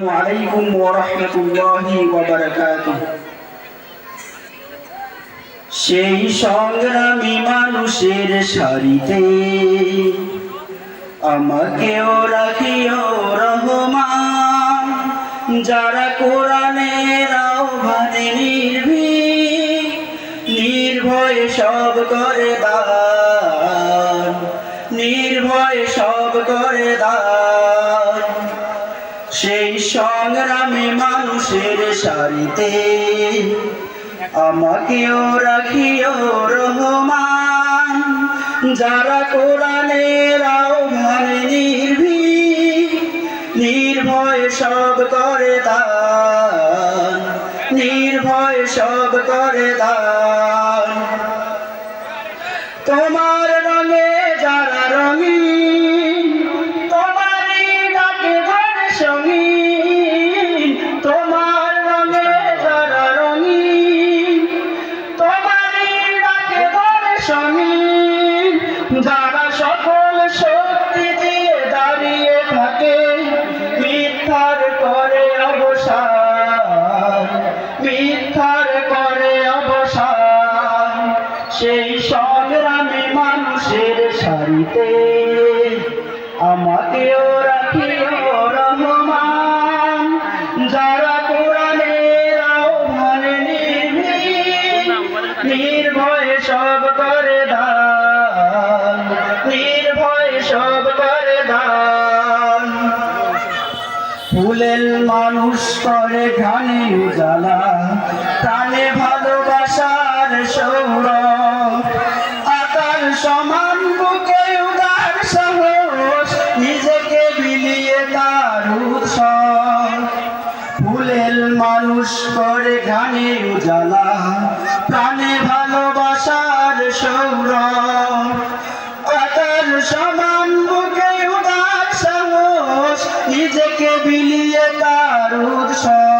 আলাইকুম ওয়া সেই সংগ্রামী মানুষের সারিতে আমাকেও রাখিও রহমান। যারা কোরআনের আহ্বানে নির্ভীক, নির্ভয়ে সব করে দান, নির্ভয়ে সব করে দান। সংগ্রামী মানুষের সারিতে। আমাকেও রাখিও রহমান, যারা কোরআনের আহ্বানে নির্ভীক, নির্ভয় সব করে দান, নির্ভয় সব করে দান। তোমার সঙ্গীন যারা সকল থাকে করে করে সেই সংগ্রামী মানুষের সারিতে সব করে দান। নির্ভয় সব করে দান। ফুলের মানুষ করে ঘানে উজালা প্রাণে ফুলের মানুষ করে ঘানে উজালা, প্রাণে ভালোবাসার সৌর আকার সমান বুকে উদার সাহস, নিজেকে বিলিয়ে তার উৎসব।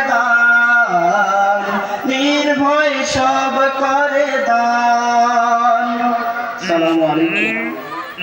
সব করে আলাইকুম